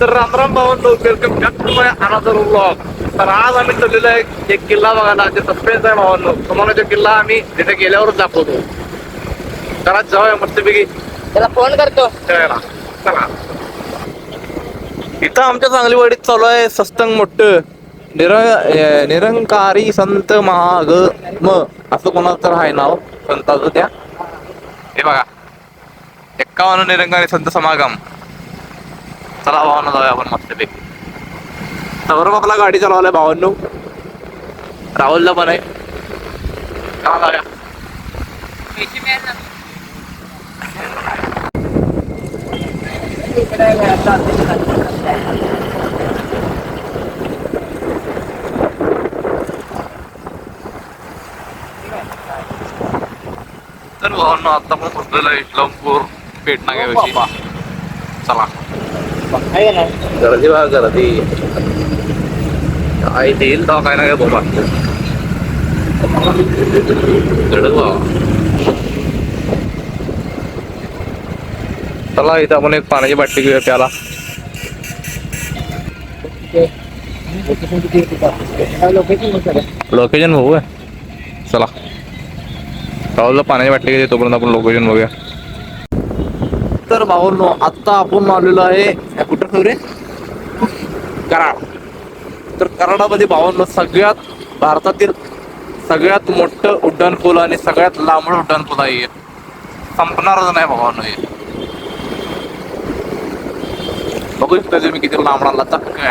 तर रामराम भावन welcome back to my another vlog तर आज आम्ही चाललेलो आहे एक किल्ला बघायला जे सस्पेन्स आहे भावांनो. तुम्हाला तो किल्ला आम्ही तिथे गेल्यावरच दाखवतो. चला जाऊया मस्तपैकी. त्याला फोन करतो. खेळायला चला. इथं आमच्या सांगलीवाडीत चालू आहे सस्तंग मोठं. निर निरंकारी संत महाग म असं कोणाचं तर आहे नाव. संताचं त्या. हे बघा. एक्कावन्न निरंकारी संत समागम. चला भावांना जाऊया आपण मस्तपैकी सौरभ आपला गाडी चालवलाय भावांनो. राहुलला पण आहे. चला जाऊया. तर भावांनो आता पण पोहोचलेलो इस्लामपूर पेटना घ्यावी चला. गर्दी बघा गर्दी काय देईल तेव्हा काय ना काय बोंबा बाबा चला इथं आपण एक पाण्याची बाटली घेऊया त्याला लोकेशन बघूया. चला. राहुलला पाण्याची बाटली घेते तोपर्यंत आपण लोकेशन बघूया. भावांनो आत्ता आपण आलेलो आहे. कुठं खबरे कराड. तर कराडामध्ये भावांनो सगळ्यात भारतातील सगळ्यात मोठं उड्डाणपूल आणि सगळ्यात लांबड उड्डाणपूल आहे संपणारच नाही भावांनो हे. बघू शकता तुम्ही किती लांबडा लचक आहे.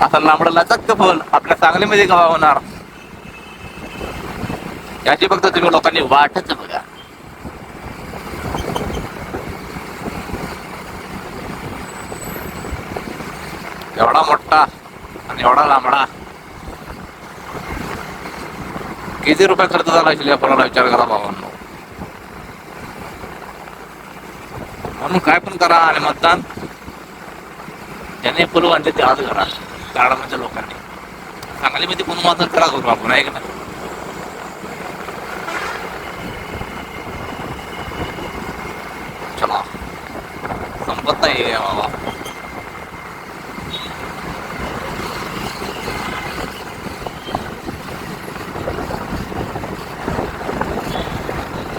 आता लांबडाला चक्क फुल आपल्या सांगलीमध्ये गावा होणार? याची फक्त तुम्ही लोकांनी वाटच बघा. एवढा मोठा आणि एवढा लांबडा. किती रुपये खर्च झाला असेल या फळाला विचार करा भावांनो. म्हणून काय पण करा आणि मतदान. ज्याने फुलं बांधले ते आज करा. कराडामध्ये लोकांनी. सांगलीमध्ये कोण मतदान करा करू आपण आहे ना नाही? चला. संपत नाही बाबा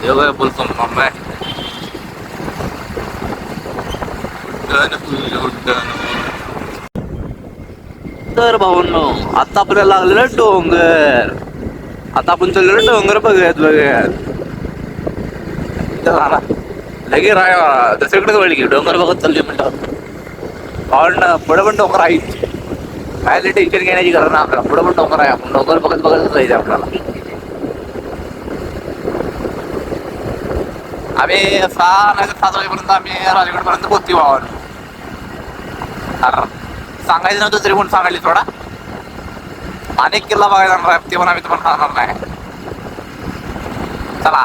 देव बोल संपणार नाही उड्डाण, उड्डाण. तर भाऊंनो आता आपल्याला लागलेलं डोंगर आता आपण चाललेलो डोंगर बघत बघत चला ना लगे राय दुसरीकडे वळली की डोंगर बघत चालली म्हणलं भावंड पुढे पण डोंगर आहे काय ते टेन्शन घेण्याची गरज नाही आपल्याला पुढे पण डोंगर आहे आपण डोंगर बघत बघत जायचं आपल्याला आम्ही सहा नाही तर सात वाजेपर्यंत आम्ही राजगडपर्यंत पोहोचतो भावानं अरे, सांगायचं नव्हतं तरी म्हणून सांगायली थोडा. अनेक किल्ला बघायला जाणार आहे ते पण आम्ही तुम्हाला सांगणार नाही. चला.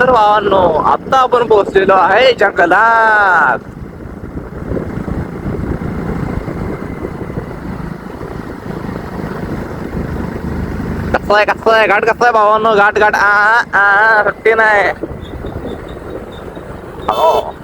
तर भावांनो आता आपण पोहोचलेलो आहे जंगलात. कसं आहे घाट कसं आहे घाट घाट आ आ सुट्टी नाही हॅलो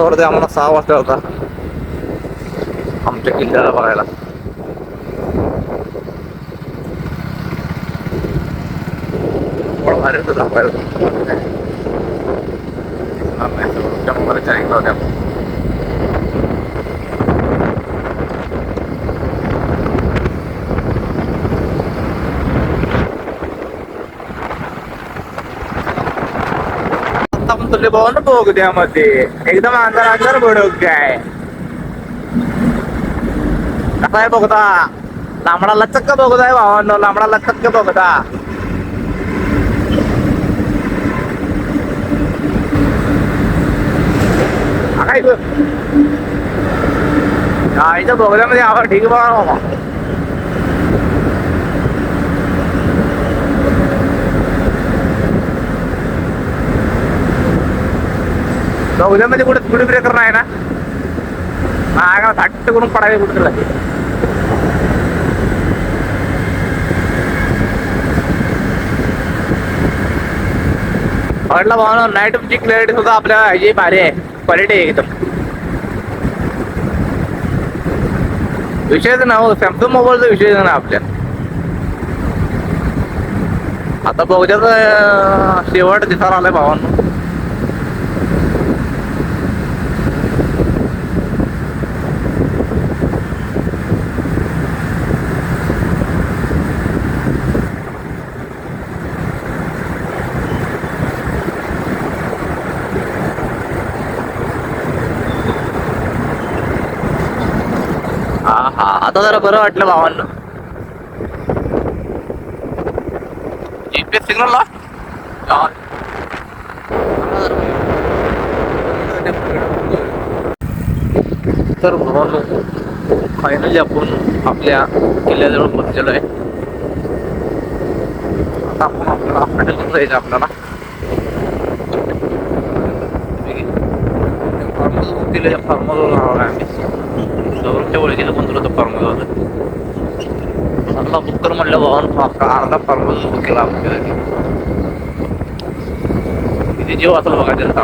आता वरती आम्हाला सहा वाजता होता आमच्या किल्ल्याला बघायला थोडं भारी होतं दाखवायला. दिसणार नाही सगळं. त्या मोबाईलच्या रिंगला होत्या. आता आपण तुले भाऊ ना बोगद्यामध्ये एकदम अंधार अंधार बडक काय बघता बोगदा लांबडा लचक्क बोगदा आहे भावांनो? लांबडा लचक्क बोगदा काय ग? बोगद्यामध्ये आवाज ठीक बघा उद्यामध्ये कुठे स्पीड ब्रेकर नाही ना? मागा थाट करून पडावे कुठे लागेल म्हटलं भावना नाईटची क्लॅरिटी सुद्धा आपल्या ह्याची भारी आहे. क्वालिटी आहे एकदम. विषयच ना हो सॅमसंग मोबाईलचा विषय ना आपल्या. आता बघच्याच शेवट दिसायला आलाय भावांना हा हा आता जरा बरं वाटलं भावांना. जीपीएस सिग्नल ला? तर भावांनो फायनली आपण आपल्या किल्ल्याजवळ पोहोचलेलो आहे. आता आपण आपल्याला हॉटेल जायचं आपल्याला. किल्ल्याच्या फार्मवर राहणार आहे आम्ही. जवळच्या ओळखीचं पण तुला फॉर्म्युला होतं मला बुक कर म्हटलं बाबा अर्धा फॉर्म्युला बुक केला आमच्या किती जीव असेल बघा त्यांचा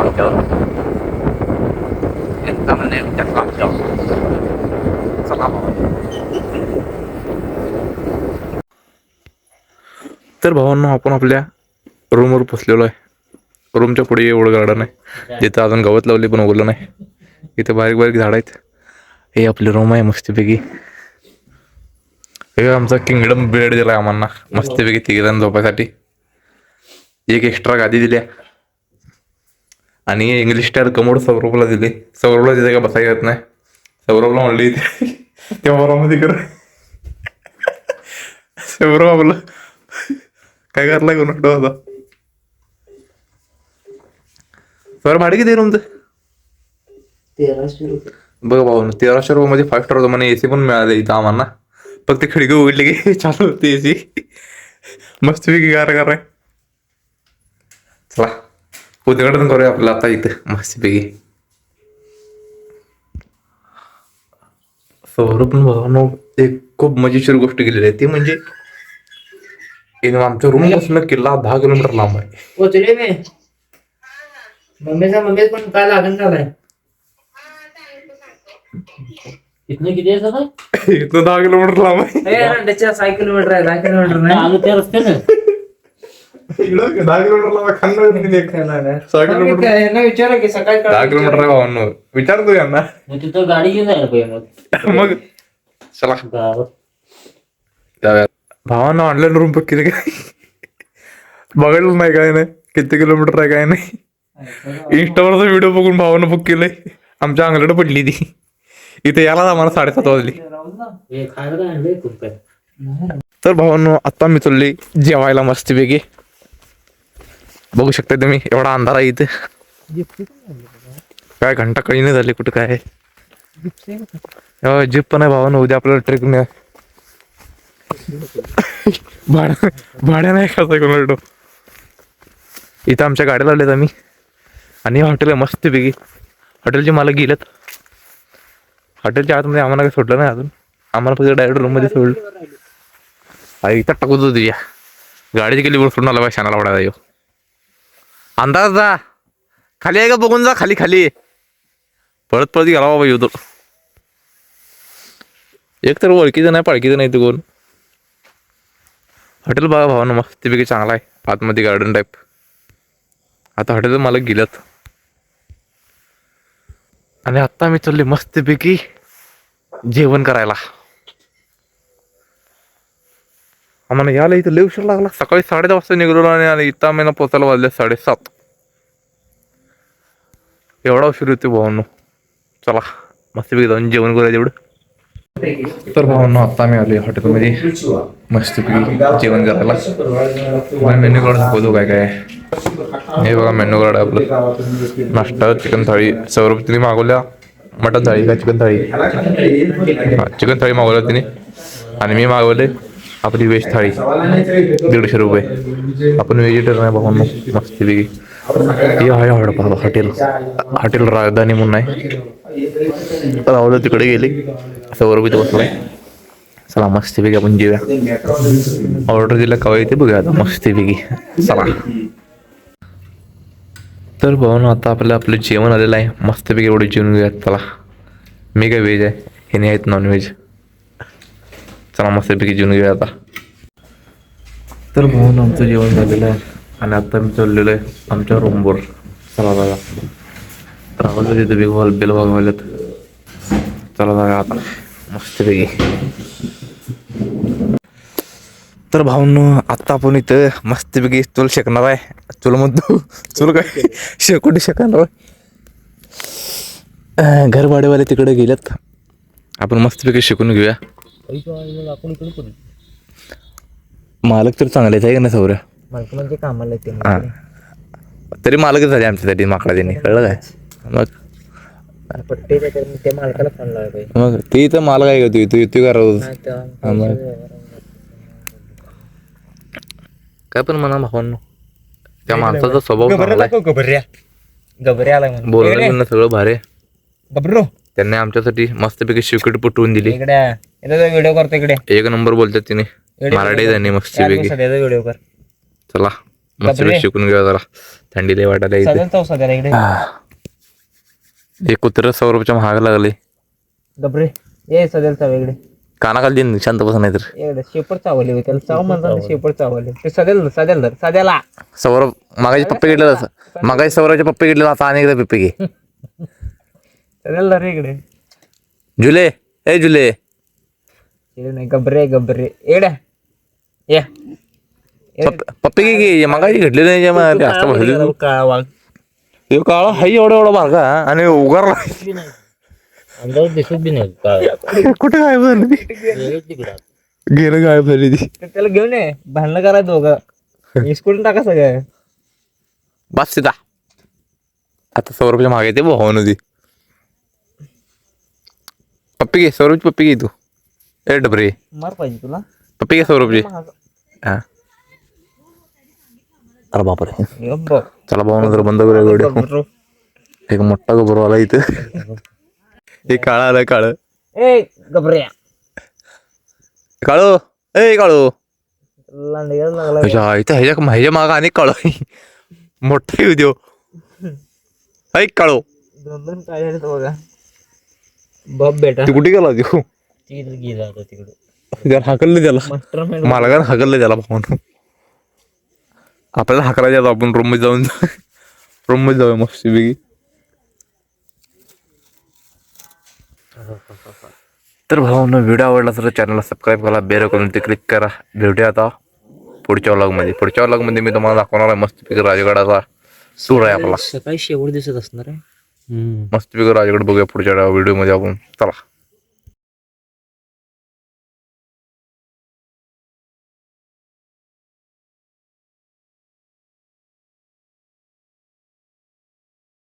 तर भावांनो आपण आपल्या रूमवर पोचलेलो आहे. रूमच्या पुढे एवढं गार्डन आहे जिथं अजून गवत लावले पण उगवलं नाही. इथे बारीक बारीक झाड आहेत. हे आपली रूम आहे मस्तपैकी. आमचा किंगडम बेड दिला आम्हाला मस्तपैकी तिघ जण झोपायसाठी. एक एक्स्ट्रा गादी दिल्या. आणि इंग्लिश स्टार कमोड सौरभला दिली. सौरभला तिथे काय बसायला येत नाही. सौरभला म्हणली तेव्हा मध्ये कर. सौरभ आपलं काय करलाय कोण? आता सौरभ भाडे किती रूमचं तेराशे रुपये. बघ भाऊ तेराशे रुपये मध्ये फाईव्ह स्टार होतं म्हणे एसी पण मिळाले इथं आम्हाला. फक्त खिडकी उघडली की चालू होती एसी मस्तपैकी गार गार आहे. चला उद्घाटन करूया आपलं आता इथं मस्तपैकी सौरभ पण भावानो एक खूप मजेशीर गोष्ट केलेली आहे. ती म्हणजे आमच्या रूमपासून किल्ला दहा किलोमीटर लांब आहे. मम्मीचा मम्मी पण काय लागण झालाय. इथनं किती आहे सगळं इथं दहा किलोमीटर लांब आहे त्याच्या सहा किलोमीटर आहे दहा किलोमीटर नाही आलो त्या रस्त्यानं इकडं दहा किलोमीटर लांब आहे खान्ना सहा किलोमीटर काय यांना विचारा की सकाळी दहा किलोमीटर आहे भावांनो विचारतो यांना मग तिथं गाडी घेऊन जायला पाहिजे मग मग चला गावात जाऊया भावानं ऑनलाईन रूम बुक केली काय बघायलाच नाही काय नाही किती किलोमीटर आहे काय नाही इंस्टावरचा व्हिडिओ बघून भावानं बुक केलंय आमच्या अंगलड पडली ती इथे यालाच आम्हाला साडेसात वाजली. तर भावांनो आता मी चालली जेवायला मस्तपैकी बघू शकता तुम्ही एवढा अंधार आहे इथे. काय घंटा कळी नाही झाली कुठं काय. जीप पण आहे भावानं उद्या आपल्याला ट्रेक नाही भाड्या भाड्या नाही खायचं कोणाला इथं आमच्या गाड्या लावल्यात आम्ही. आणि हॉटेल आहे मस्तपैकी हॉटेलचे मालक गेलेत. हॉटेलच्या आतमध्ये आम्हाला काही सोडलं नाही अजून. आम्हाला फक्त डायरेक्ट रूममध्ये सोडलं. अरे इथं टाकू होती या. गाडीची गेली वर सोडून आला बाय शानाला पडायला येऊ अंदाज जा. खाली आहे का बघून जा खाली खाली. परत परत गेला बाबा येऊ तो. एक तर ओळखीचं नाही पाळखीचं नाही तू कोण हॉटेल बघा भावानं मस्तपैकी चांगला आहे. आतमध्ये गार्डन टाईप आता हॉटेल मालक गेल्यात. आणि आत्ता मी चालले मस्तपैकी जेवण करायला. आम्हाला यायला इथं लय उशीर लागला. सकाळी साडे दहा वाजता निघलो आणि आणि इथं आम्ही पोचायला वाजले साडेसात. एवढा उशीर होते भावांनो. चला मस्तपैकी जाऊन जेवण करूया तेवढं. तर भावांनो आता आम्ही आलोय हॉटेलमध्ये. मस्तपैकी जेवण करायला. मेन्यू कार्ड दाखवतो काय काय. हे बघा मेन्यू कार्ड आहे आपलं. नाश्ता चिकन थाळी सौरभ तिने मागवल्या. मटन थाळी का चिकन थाळी? चिकन थाळी मागवलं तिने. आणि मी मागवले आपली व्हेज थाळी. दीडशे रुपये. आपण व्हेजिटेरियन आहे भावांनो मस्तीपैकी. हे आहे हडपा हॉटेल. हॉटेल राजधानी म्हणून आहे. राहुल तिकडे गेले. सौरभ इथे बसलाय. चला मस्तीपैकी आपण जेऊया. ऑर्डर दिला कवा येते बघूया आता. मस्तीपैकी. चला. तर भाऊ ना आता आपलं आपलं जेवण आलेलं आहे. मस्तपैकी एवढं जेवण घेऊयात. चला. मी काय व्हेज आहे? हे नाही आहेत नॉनव्हेज चला मस्तपैकी जेवण घेऊया आता. तर भाऊ आमचं जेवण झालेलं आहे. आणि आता मी चाललेलो आहे आमच्या रूमवर चला बघा. राहुल तिथे बिग हॉल बिल बघायलेत चला जागा आता. मस्तपैकी. तर भाऊन आता आपण इथं मस्तपैकी चूल शेकणार आहे. चूल म्हणतो चूल काय? शेकोटी शेकणार आहे घर भाडेवाले तिकडे गेलेत. आपण मस्तपैकी शिकून घेऊया. मालक तर चांगलेच आहे का नाही सौर्य? मालक म्हणजे कामाला येते. तरी मालकच झाले आमच्यासाठी माकडा त्यांनी कळलं काय? मग ते मालकाला फोन लावायला पाहिजे. मग ते इथं मालक आहे का तू? तू तू का रोज हा, मग. काय पण म्हणा भावांनो. त्या माणसाचा स्वभाव चांगला आहे. गबऱ्या गबऱ्या आला म्हणून. बोलणं बिलणं सगळं भारी. गबरो त्यांनी आमच्यासाठी मस्तपैकी शिकट पटवून दिली. इकडे. इथं व्हिडिओ करतो इकडे. एक नंबर बोलतात तिने. मराठी त्यांनी मस्तपैकी. सध्याचा व्हिडिओ कर. चला मस्तपैकी शिकून घेऊया जरा. थंडी लय वाटायला इथे. इकडे. हे. कुत्र सौरभच्या महाग लागले. गबरे ये सध्याला चाव इकडे. कानाखाली देईन, शांत बसा नाही तर इकडे शेपट चावले होते त्याला चाव म्हणतात शेपट चावले. ते सध्याला सध्याला सध्याला सौरभ मागाचे पप्पे घेतलेला मागाचे सौरभचे पप्पे घेतलेला आता आणि एकदा पप्पे घे. सध्याला रे इकडे. जुले ए जुले इकडे नाही गबरे गबरे इकडे. ये. पप्पे- पप्पे घे घे मागाची घडलेली नाही ज्या मला जास्त भरली काळा वाघ? काळा हाय एवढा एवढा मार्गा आणि उगारला. दिसत बी नाही काय? कुठे गायब झाली? ती तिकडं गेलं गायब झाली ती. तर त्याला घेऊन ये भांडणं करा दोघं. इस्कून टाका सगळं. बस सीधा आता सौरभच्या मागे येते भाऊ नदी पप्पी घे सौरभची पप्पी घे तू. ए डबरे. मार पाहिजे तुला. पप्पी घे सौरभची. हा. अरे बापरे. चला भाऊ नंतर बंद करूया व्हिडिओ. एक मोठा गोबर आला इथं. हे काळं आलं काळं. ए गबऱ्या. काळो ए काळो. लांडग्याला लागला ह्याच्या इथं ह्याच्या ह्याच्या मागं आणि काळो. मोठा येऊ देऊ ऐक काळो. दोन दोन काय झाले बघा. बब बेटा. तू कुठे गेला देऊ तिकडे गेला तिकडे. त्याला हाकललं त्याला. मास्टर मालकानं हाकललं त्याला पाहून आपल्याला हाकलायचं आपण रूममध्ये जाऊन. रूममध्ये जाऊया मस्त पैकी. तर भाऊनं व्हिडिओ आवडला तर चॅनलला सबस्क्राईब करा बेल करून ते क्लिक करा. भेटूया आता पुढच्या व्लॉगमध्ये पुढच्या व्लॉगमध्ये मी तुम्हाला दाखवणार आहे मस्तपैकी राजगडाचा टूर आहे आपला. सकाळी शेवट दिसत असणार आहे. मस्तपैकी राजगड बघूया पुढच्या व्हिडिओमध्ये आपण. चला.